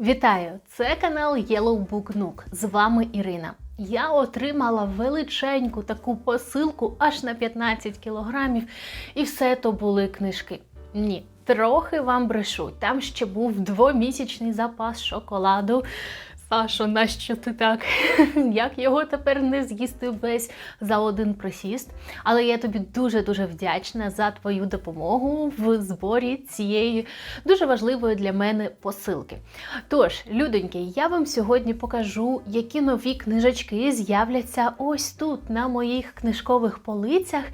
Вітаю! Це канал Yellow Book Nook. З вами Ірина. Я отримала величеньку таку посилку аж на 15 кілограмів, і все то були книжки. Ні, трохи вам брешу. Там ще був двомісячний запас шоколаду. Сашо, нащо ти так? Як його тепер не з'їсти весь за один присіст? Але я тобі дуже-дуже вдячна за твою допомогу в зборі цієї дуже важливої для мене посилки. Тож, людоньки, я вам сьогодні покажу, які нові книжечки з'являться ось тут, на моїх книжкових полицях,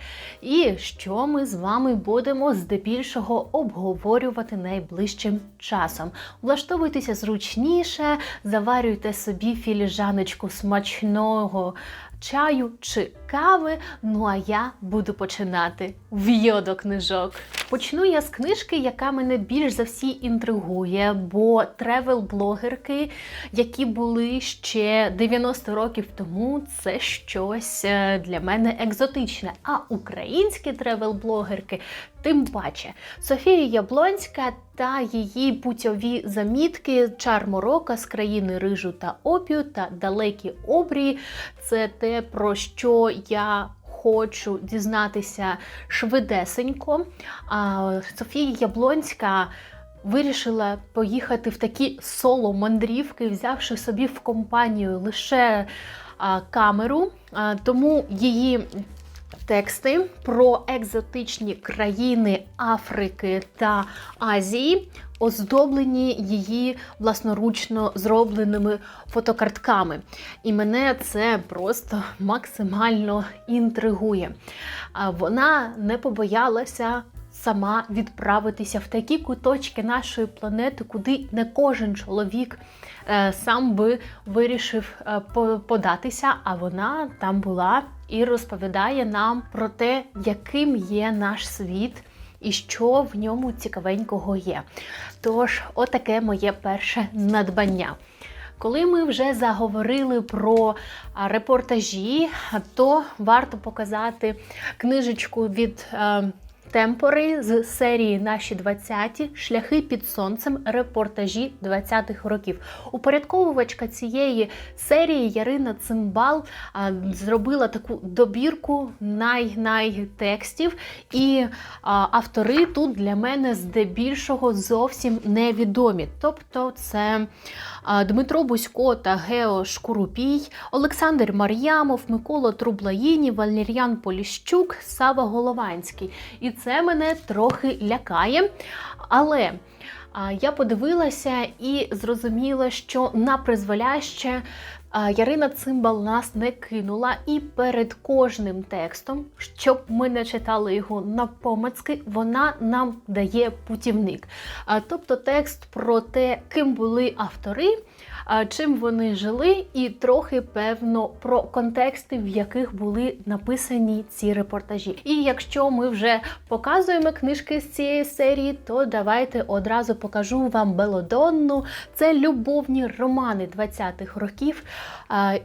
і що ми з вами будемо здебільшого обговорювати найближчим часом. Влаштовуйтеся зручніше, заварюйте собі філіжаночку смачного чаю чи кави. Ну а я буду починати в'йо до книжок. Почну я з книжки, яка мене більш за всі інтригує, бо тревел-блогерки, які були ще 90 років тому, це щось е, для мене екзотичне. А українські тревел-блогерки тим паче. Софія Яблонська та її путьові замітки Чар Морока з країни рижу та опію та далекі обрії. Це те, про що я хочу дізнатися швидесенько. Софія Яблонська. Вирішила поїхати в такі соло-мандрівки, взявши собі в компанію лише а, камеру, а, тому її тексти про екзотичні країни Африки та Азії, оздоблені її власноручно зробленими фотокартками. І мене це просто максимально інтригує. Вона не побоялася. Сама відправитися в такі куточки нашої планети, куди не кожен чоловік е, сам би вирішив е, податися, а вона там була і розповідає нам про те, яким є наш світ і що в ньому цікавенького є. Тож, отаке моє перше надбання. Коли ми вже заговорили про репортажі, то варто показати книжечку від е, Темпори з серії Наші 20-ті шляхи під сонцем репортажі 20-х років. Упорядковувачка цієї серії Ярина Цимбал а, зробила таку добірку най-най текстів, і а, автори тут для мене здебільшого зовсім невідомі. Тобто, це а, Дмитро Бусько та Гео Шкурупій, Олександр Мар'ямов, Микола Трублаїні, Валеріан Поліщук, Сава Голованський. І це мене трохи лякає. Але я подивилася і зрозуміла, що на призволяще Ярина Цимбал нас не кинула, і перед кожним текстом, щоб ми не читали його навпомацьки, вона нам дає путівник. Тобто текст про те, ким були автори, чим вони жили, і трохи певно про контексти, в яких були написані ці репортажі. І якщо ми вже показуємо книжки з цієї серії, то давайте одразу покажу вам Белодонну. Це любовні романи 20-х років,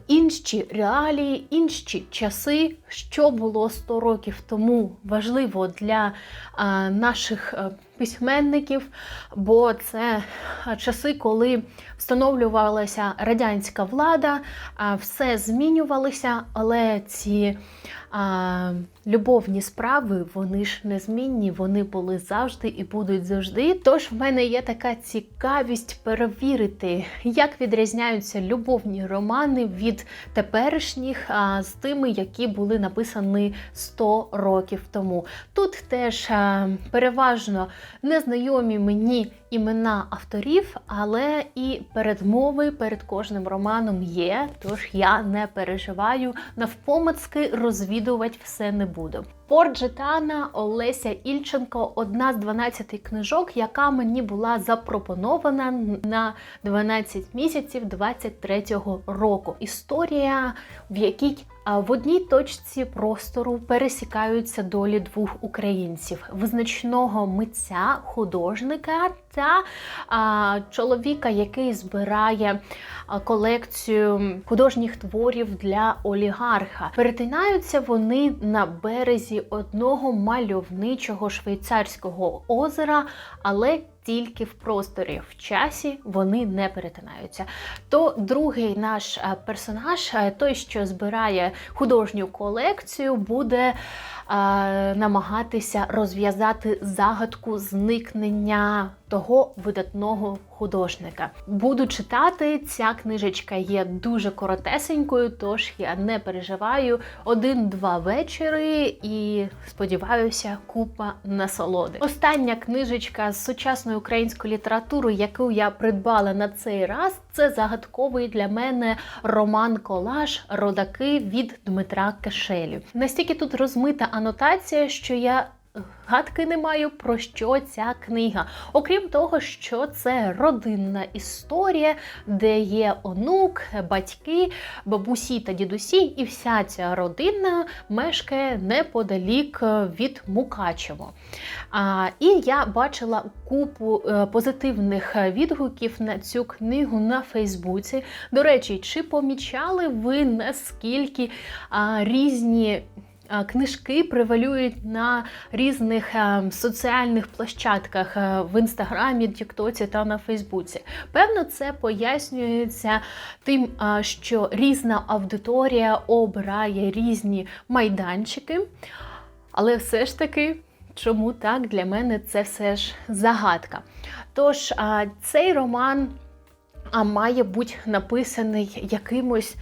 інші реалії, інші часи, що було 100 років тому важливо для наших. е, Письменників, бо це часи, коли встановлювалася радянська влада, все змінювалося, але ці а, любовні справи вони ж незмінні, вони були завжди і будуть завжди. Тож в мене є така цікавість перевірити, як відрізняються любовні романи від теперішніх а, з тими, які були написані 100 років тому. Тут теж а, переважно незнайомі мені імена авторів, але і передмови перед кожним романом є. Тож я не переживаю навпомацки розвідувати все не буду. Порджетана Олеся Ільченко одна з 12 книжок, яка мені була запропонована на 12 місяців 23-го року. Історія, в якій в одній точці простору пересікаються долі двох українців: визначного митця, художника та а, чоловіка, який збирає колекцію художніх творів для олігарха. Перетинаються вони на березі одного мальовничого швейцарського озера, але тільки в просторі, в часі вони не перетинаються. То другий наш е, персонаж, е, той, що збирає художню колекцію, буде намагатися розв'язати загадку зникнення того видатного художника. Буду читати. Ця книжечка є дуже коротесенькою, тож я не переживаю один-два вечори і сподіваюся, купа насолоди. Остання книжечка з сучасної української літератури, яку я придбала на цей раз, це загадковий для мене роман Колаж Родаки від Дмитра Кешелю. Настільки тут розмита анотація, що я гадки не маю про що ця книга. Окрім того, що це родинна історія, де є онук, батьки, бабусі та дідусі, і вся ця родина мешкає неподалік від Мукачево. А, І я бачила купу е, позитивних відгуків на цю книгу на Фейсбуці. До речі, чи помічали ви наскільки а, різні? Книжки превалюють на різних соціальних площадках в інстаграмі, Тіктоці та на Фейсбуці. Певно, це пояснюється тим, що різна аудиторія обирає різні майданчики, але все ж таки. Чому так для мене це все ж загадка? Тож цей роман має бути написаний якимось,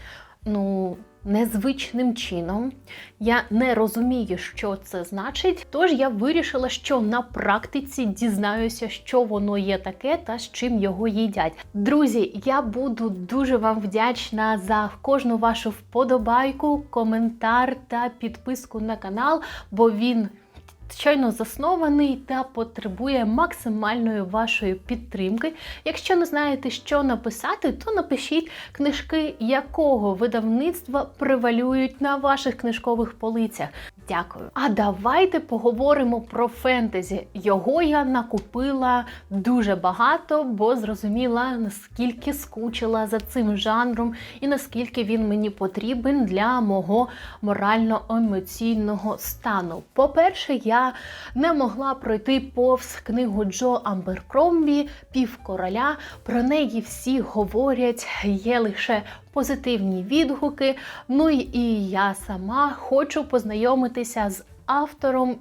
ну, незвичним чином. Я не розумію, що це значить. Тож я вирішила, що на практиці дізнаюся, що воно є таке та з чим його їдять. Друзі, я буду дуже вам вдячна за кожну вашу вподобайку, коментар та підписку на канал, бо він щойно заснований та потребує максимальної вашої підтримки. Якщо не знаєте, що написати, то напишіть книжки, якого видавництва превалюють на ваших книжкових полицях. Дякую. А давайте поговоримо про фентезі. Його я накупила дуже багато, бо зрозуміла, наскільки скучила за цим жанром і наскільки він мені потрібен для мого морально-емоційного стану. По-перше, я не могла пройти повз книгу Джо Амберкромбі Пів короля. Про неї всі говорять, є лише позитивні відгуки. Ну і я сама хочу познайомитися з автором,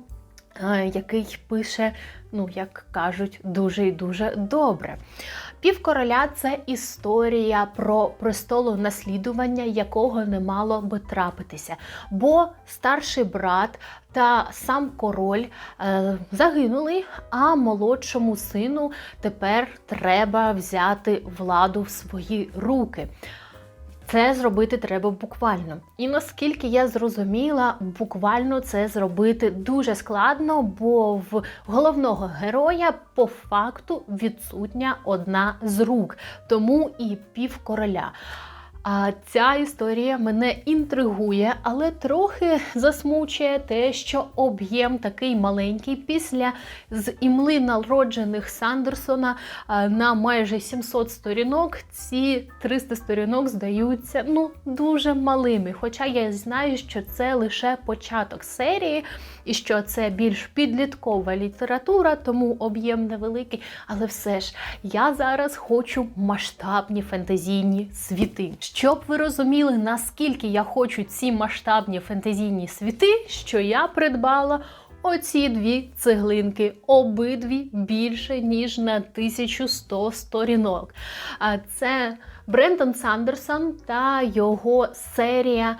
е, який пише, ну, як кажуть, дуже і дуже добре. Півкороля це історія про престолонаслідування, якого не мало би трапитися. Бо старший брат та сам король е, загинули, а молодшому сину тепер треба взяти владу в свої руки. Це зробити треба буквально. І наскільки я зрозуміла, буквально це зробити дуже складно, бо в головного героя по факту відсутня одна з рук, тому і пів короля. А ця історія мене інтригує, але трохи засмучує те, що об'єм такий маленький після з імли народжених Сандерсона на майже 700 сторінок. Ці 300 сторінок здаються ну дуже малими. Хоча я знаю, що це лише початок серії і що це більш підліткова література, тому об'єм невеликий. Але все ж я зараз хочу масштабні фентезійні світи. Щоб ви розуміли, наскільки я хочу ці масштабні фентезійні світи, що я придбала оці дві цеглинки, обидві більше, ніж на 1100 сторінок. А це Брендон Сандерсон та його серія.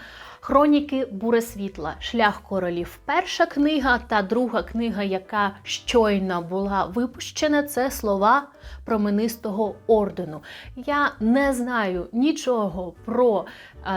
Хроніки Буресвітла, Шлях королів. Перша книга та друга книга, яка щойно була випущена, це слова променистого ордену. Я не знаю нічого про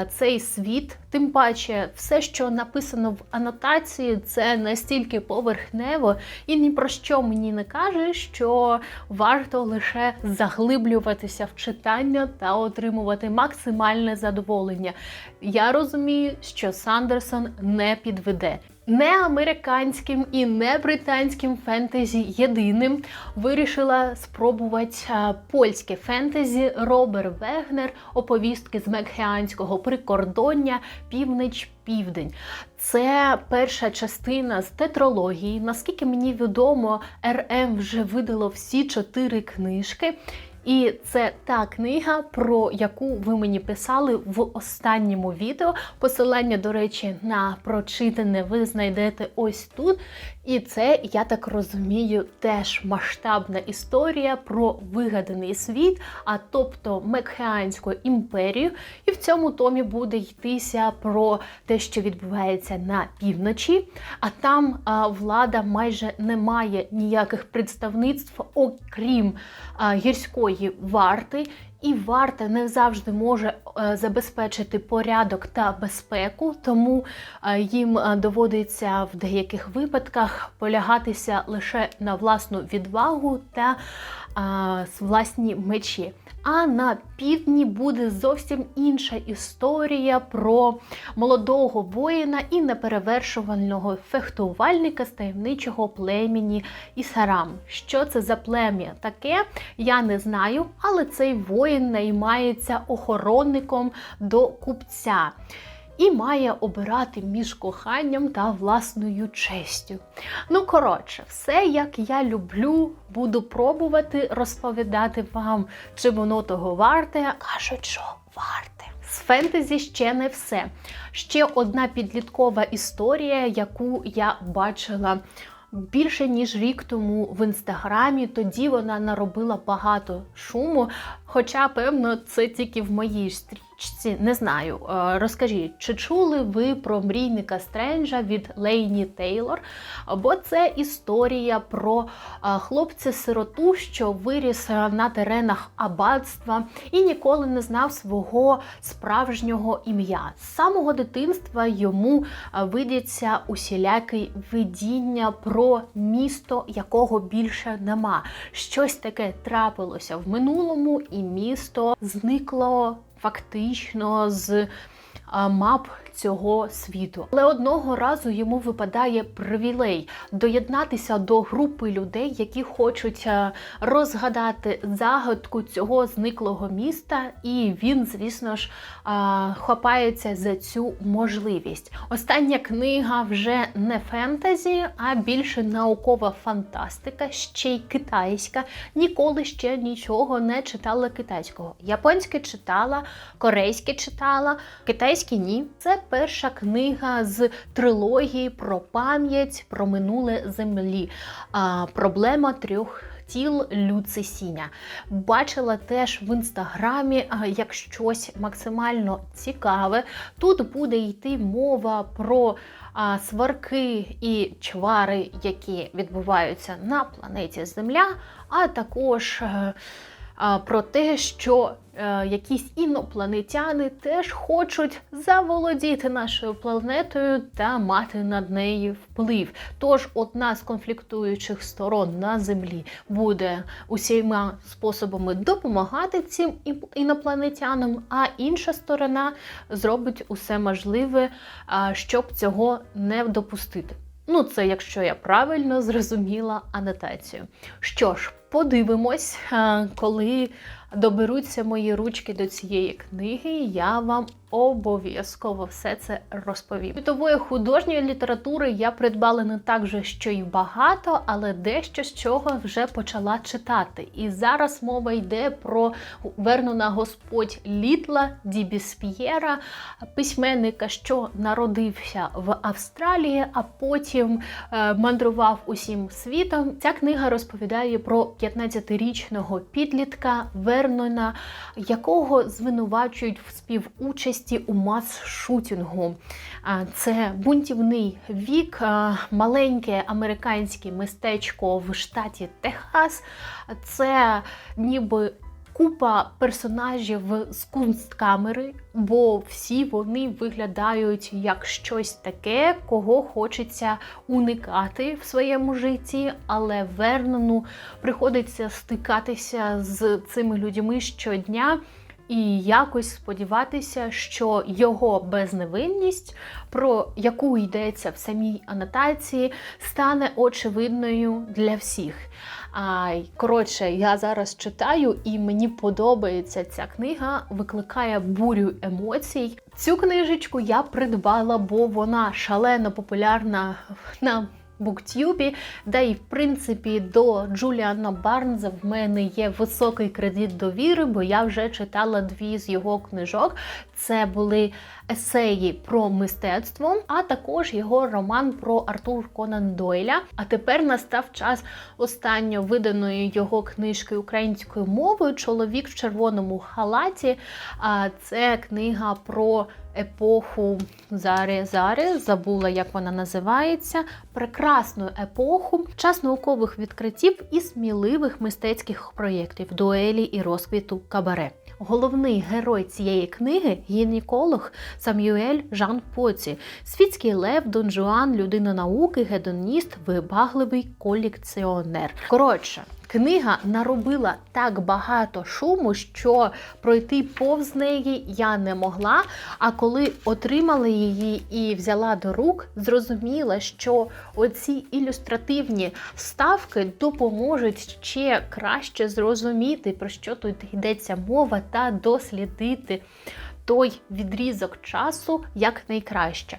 цей світ, тим паче, все, що написано в анотації, це настільки поверхнево і ні про що мені не каже, що варто лише заглиблюватися в читання та отримувати максимальне задоволення. Я розумію, що Сандерсон не підведе. Не американським і не британським фентезі єдиним вирішила спробувати польське фентезі Робер Вегнер, оповістки з Мекхеанського прикордоння Північ-Південь. Це перша частина з тетралогії. Наскільки мені відомо, РМ вже видало всі чотири книжки. І це та книга, про яку ви мені писали в останньому відео. Посилання, до речі, на прочитане ви знайдете ось тут. І це, я так розумію, теж масштабна історія про вигаданий світ, а тобто Мекхеанську імперію. І в цьому томі буде йтися про те, що відбувається на півночі, а там а, влада майже не має ніяких представництв, окрім а, гірської варти. І варта не завжди може е, забезпечити порядок та безпеку, тому е, їм е, доводиться в деяких випадках полягатися лише на власну відвагу та власні мечі. А на півдні буде зовсім інша історія про молодого воїна і неперевершувального фехтувальника з таємничого племені Ісарам. Що це за плем'я таке, я не знаю, але цей воїн наймається охоронником до купця і має обирати між коханням та власною честю. Ну, коротше, все як я люблю, буду пробувати розповідати вам, чи воно того варте. Кажуть, що варте. З фентезі ще не все. Ще одна підліткова історія, яку я бачила. Більше ніж рік тому в інстаграмі тоді вона наробила багато шуму. Хоча, певно, це тільки в моїй стрічці. Не знаю. Е, розкажіть, чи чули ви про мрійника Стренджа від Лейні Тейлор? Бо це історія про е, хлопця-сироту, що виріс е, на теренах аббатства і ніколи не знав свого справжнього ім'я. З самого дитинства йому видяться усілякі видіння про місто, якого більше нема. Щось таке трапилося в минулому. і місто зникло фактично з мап цього світу. Але одного разу йому випадає привілей доєднатися до групи людей, які хочуть е, розгадати загадку цього зниклого міста, і він, звісно ж, хапається за цю можливість. Остання книга вже не фентезі, а більше наукова фантастика, ще й китайська. Ніколи ще нічого не читала китайського. Японське читала, корейське читала, китайське ні. Це перша книга з трилогії про пам'ять, про минуле землі. А, Проблема трьох. Тіл Люцисіня. Бачила теж в інстаграмі як щось максимально цікаве. Тут буде йти мова про а, сварки і чвари, які відбуваються на планеті Земля, а також а, е, про те, що Е, якісь інопланетяни теж хочуть заволодіти нашою планетою та мати над нею вплив. Тож одна з конфліктуючих сторон на землі буде усіма способами допомагати цим інопланетянам, а інша сторона зробить усе можливе, щоб цього не допустити. Ну, це якщо я правильно зрозуміла анотацію. Що ж, подивимось, коли доберуться мої ручки до цієї книги, я вам обов'язково все це розповім. Світової художньої літератури я придбала не так же, що й багато, але дещо з чого вже почала читати. І зараз мова йде про Вернуна Господь Літла Дібісп'єра, письменника, що народився в Австралії, а потім е, мандрував усім світом. Ця книга розповідає про 15-річного підлітка Вернона, якого звинувачують в співучасті участі у мас-шутінгу. Це бунтівний вік, маленьке американське містечко в штаті Техас. Це ніби Купа персонажів з кунсткамери, бо всі вони виглядають як щось таке, кого хочеться уникати в своєму житті, але Вернону приходиться стикатися з цими людьми щодня і якось сподіватися, що його безневинність, про яку йдеться в самій анотації, стане очевидною для всіх. А, коротше, я зараз читаю, і мені подобається ця книга, викликає бурю емоцій. Цю книжечку я придбала, бо вона шалено популярна на буктюбі, де і в принципі до Джуліана Барнза в мене є високий кредит довіри, бо я вже читала дві з його книжок. Це були есеї про мистецтво, а також його роман про Артур Конан Дойля. А тепер настав час останньо виданої його книжки українською мовою Чоловік в червоному халаті. А це книга про епоху Зари Зари, забула, як вона називається. Прекрасну епоху, час наукових відкриттів і сміливих мистецьких проєктів, дуелі і розквіту кабаре. Головний герой цієї книги гінеколог Самюель Жан Поці, світський лев, Дон Жуан, людина науки, гедоніст, вибагливий колекціонер. Коротше. Книга наробила так багато шуму, що пройти повз неї я не могла. А коли отримала її і взяла до рук, зрозуміла, що оці ілюстративні ставки допоможуть ще краще зрозуміти, про що тут йдеться мова, та дослідити. Той відрізок часу як найкраще.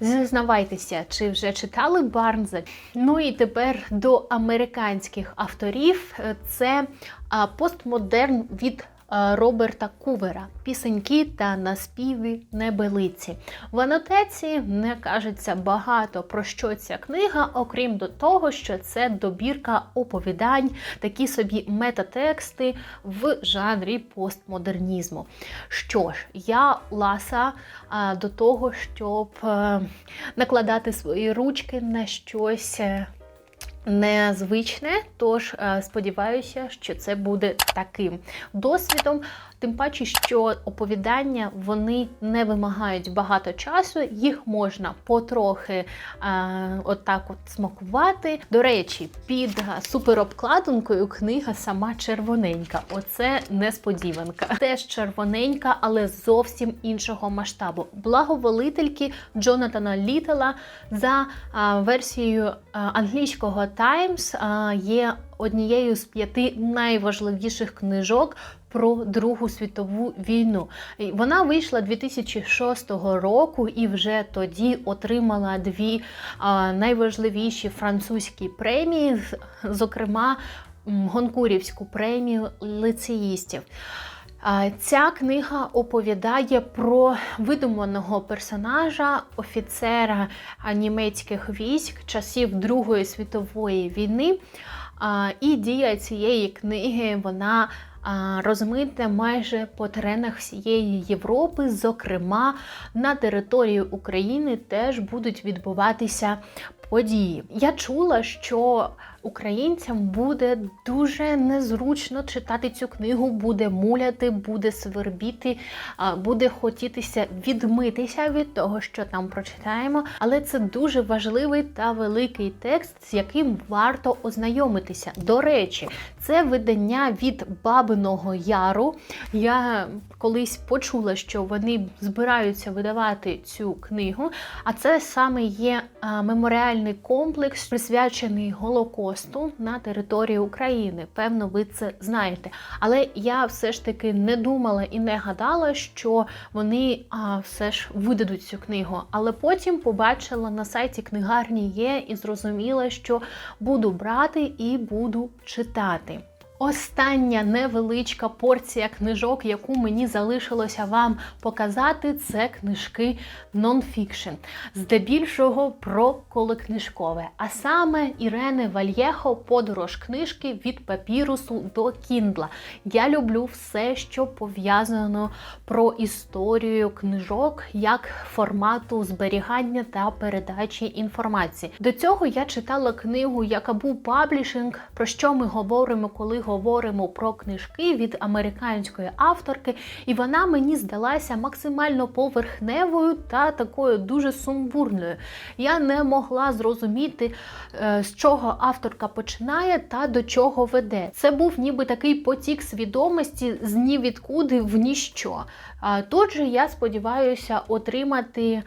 Зізнавайтеся, чи вже читали Барнза? Ну і тепер до американських авторів. Це постмодерн від Роберта Кувера, пісеньки та наспіви небелиці. В анотації не кажеться багато про що ця книга, окрім до того, що це добірка оповідань, такі собі метатексти в жанрі постмодернізму. Що ж, я ласа до того, щоб накладати свої ручки на щось. Незвичне, тож сподіваюся, що це буде таким досвідом. Тим паче, що оповідання вони не вимагають багато часу, їх можна потрохи а, отак от смакувати. До речі, під суперобкладинкою книга сама червоненька. Оце несподіванка. Теж червоненька, але зовсім іншого масштабу. Благоволительки Джонатана Літела за а, версією а, англійського Times а, є однією з п'яти найважливіших книжок про Другу світову війну. Вона вийшла 2006 року і вже тоді отримала дві найважливіші французькі премії, зокрема Гонкурівську премію лицеїстів. Ця книга оповідає про видуманого персонажа, офіцера німецьких військ часів Другої світової війни. І дія цієї книги вона розмите майже по теренах всієї Європи, зокрема на території України теж будуть відбуватися події. Я чула, що українцям буде дуже незручно читати цю книгу, буде муляти, буде свербіти, буде хотітися відмитися від того, що там прочитаємо. Але це дуже важливий та великий текст, з яким варто ознайомитися. До речі, це видання від Бабиного Яру. Я колись почула, що вони збираються видавати цю книгу, а це саме є меморіальний комплекс, присвячений Голокосту на території України. Певно, ви це знаєте. Але я все ж таки не думала і не гадала, що вони а, все ж видадуть цю книгу. Але потім побачила на сайті книгарні є і зрозуміла, що буду брати і буду читати. Остання невеличка порція книжок, яку мені залишилося вам показати, це книжки нонфікшн. Здебільшого про колекнижкове. А саме Ірени Вальєхо подорож книжки від папірусу до кіндла. Я люблю все, що пов'язано про історію книжок як формату зберігання та передачі інформації. До цього я читала книгу Якабу Паблішинг, про що ми говоримо, коли говоримо говоримо про книжки від американської авторки, і вона мені здалася максимально поверхневою та такою дуже сумбурною. Я не могла зрозуміти, е, з чого авторка починає та до чого веде. Це був ніби такий потік свідомості з ні відкуди в ніщо. Тут же я сподіваюся отримати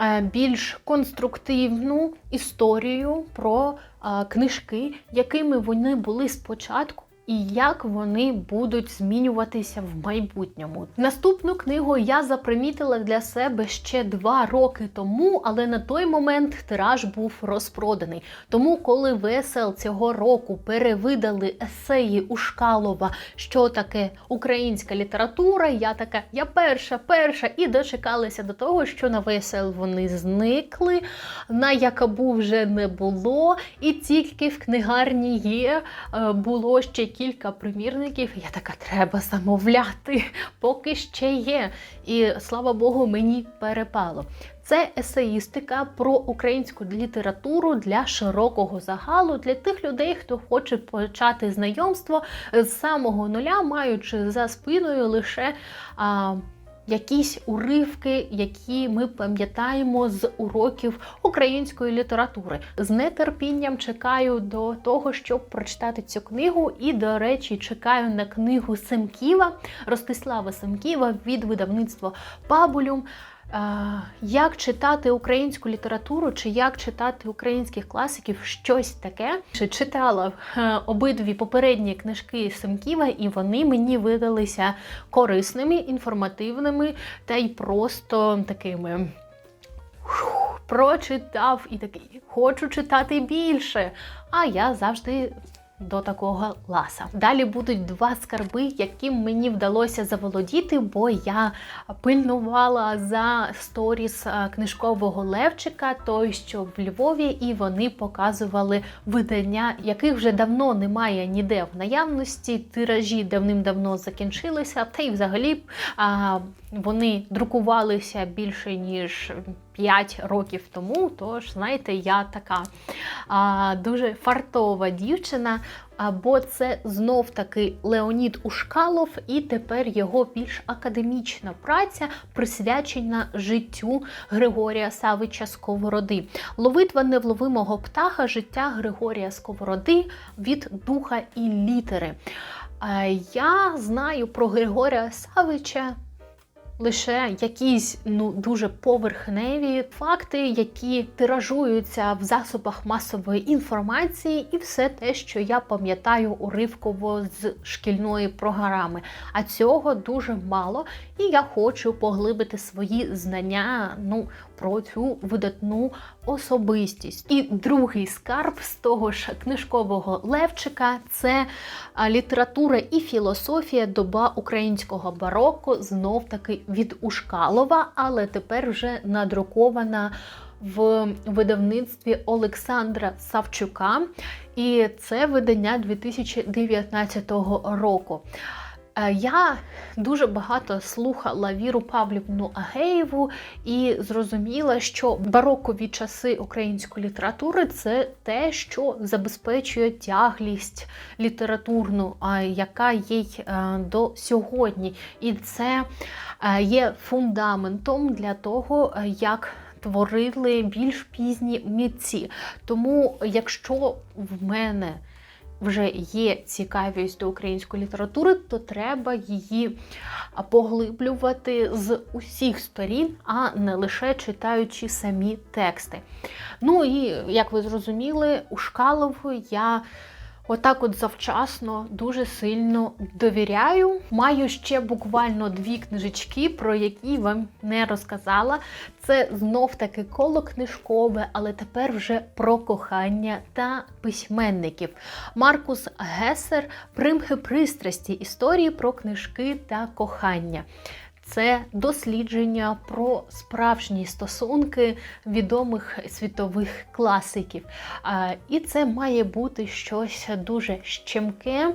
е, більш конструктивну історію про е, книжки, якими вони були спочатку. І як вони будуть змінюватися в майбутньому. Наступну книгу я запримітила для себе ще два роки тому, але на той момент тираж був розпроданий. Тому, коли ВСЛ цього року перевидали есеї Ушкалова, що таке українська література, я така, я перша, перша, і дочекалася до того, що на ВСЛ вони зникли, на Якабу вже не було, і тільки в книгарні є е, було ще кілька примірників. Я така, треба замовляти, поки ще є. І слава Богу, мені перепало. Це есеїстика про українську літературу для широкого загалу, для тих людей, хто хоче почати знайомство з самого нуля, маючи за спиною лише. А, Якісь уривки, які ми пам'ятаємо з уроків української літератури. З нетерпінням чекаю до того, щоб прочитати цю книгу. І, до речі, чекаю на книгу Семківа Ростислава Семківа від видавництва Пабулюм. Як читати українську літературу, чи як читати українських класиків, щось таке. Чи читала е, обидві попередні книжки Семківа, і вони мені видалися корисними, інформативними та й просто такими. Прочитав і такий, хочу читати більше. А я завжди до такого ласа. Далі будуть два скарби, яким мені вдалося заволодіти, бо я пильнувала за сторіс е, книжкового Левчика, той, що в Львові, і вони показували видання, яких вже давно немає ніде в наявності. Тиражі давним-давно закінчилися, та й взагалі вони друкувалися більше ніж 5 років тому. Тож, знаєте, я така а, дуже фартова дівчина. Бо це знов таки Леонід Ушкалов, і тепер його більш академічна праця присвячена життю Григорія Савича Сковороди. Ловитва невловимого птаха життя Григорія Сковороди від духа і літери. Я знаю про Григорія Савича лише якісь ну дуже поверхневі факти, які тиражуються в засобах масової інформації, і все те, що я пам'ятаю уривково з шкільної програми. А цього дуже мало, і я хочу поглибити свої знання ну, про цю видатну особистість. І другий скарб з того ж книжкового Левчика це література і філософія доба українського бароко, знов таки від Ушкалова, але тепер вже надрукована в видавництві Олександра Савчука. І це видання 2019 року. Е, я дуже багато слухала Віру Павлівну Агеєву і зрозуміла, що барокові часи української літератури це те, що забезпечує тяглість літературну, яка є е, до сьогодні. І це є фундаментом для того, як творили більш пізні митці. Тому, якщо в мене вже є цікавість до української літератури, то треба її поглиблювати з усіх сторін, а не лише читаючи самі тексти. Ну і як ви зрозуміли, у Шкалову я Отак, от завчасно, дуже сильно довіряю. Маю ще буквально дві книжечки, про які вам не розказала. Це знов-таки коло книжкове, але тепер вже про кохання та письменників. Маркус Гесер, примхи пристрасті, історії про книжки та кохання це дослідження про справжні стосунки відомих світових класиків. І це має бути щось дуже щемке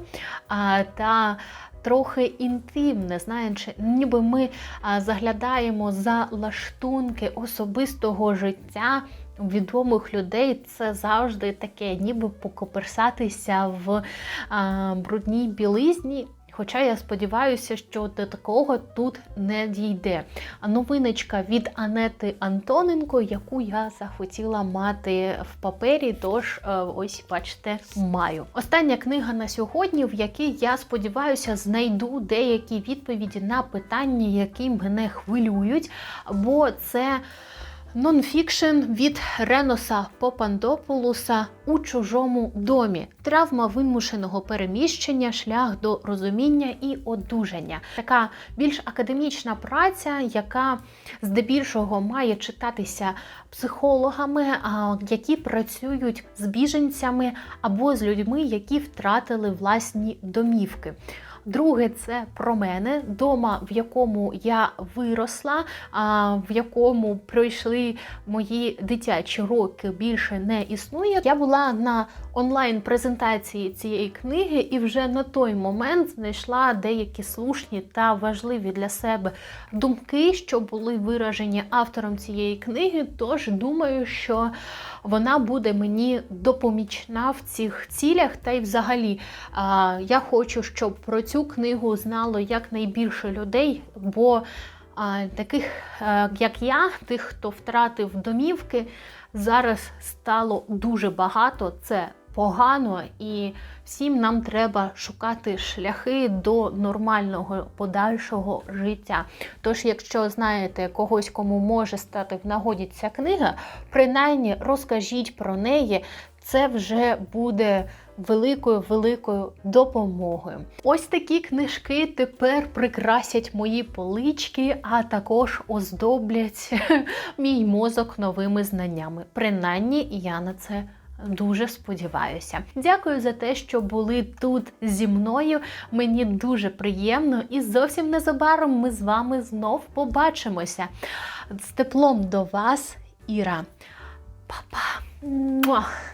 та трохи інтимне, знаючи, ніби ми заглядаємо за лаштунки особистого життя відомих людей це завжди таке, ніби покоперсатися в а, брудній білизні. Хоча я сподіваюся, що до такого тут не дійде. А новиночка від Анети Антоненко, яку я захотіла мати в папері, тож е, ось бачите, маю. Остання книга на сьогодні, в якій я сподіваюся, знайду деякі відповіді на питання, які мене хвилюють, бо це. Нонфікшн від Реноса Попандопулуса у чужому домі. Травма вимушеного переміщення, шлях до розуміння і одужання. Така більш академічна праця, яка здебільшого має читатися психологами, які працюють з біженцями або з людьми, які втратили власні домівки. Друге, це про мене, дома, в якому я виросла, в якому пройшли мої дитячі роки, більше не існує. Я була на онлайн-презентації цієї книги і вже на той момент знайшла деякі слушні та важливі для себе думки, що були виражені автором цієї книги. Тож думаю, що вона буде мені допомічна в цих цілях. Та й взагалі я хочу, щоб про цю книгу знало якнайбільше людей, бо таких, е, як я, тих, хто втратив домівки, зараз стало дуже багато. Це погано, і всім нам треба шукати шляхи до нормального подальшого життя. Тож, якщо знаєте когось, кому може стати в нагоді ця книга, принаймні розкажіть про неї. Це вже буде великою великою допомогою. Ось такі книжки тепер прикрасять мої полички, а також оздоблять мій мозок новими знаннями. Принаймні, я на це. Дуже сподіваюся. Дякую за те, що були тут зі мною. Мені дуже приємно, і зовсім незабаром ми з вами знов побачимося. З теплом до вас, Іра. Па-па!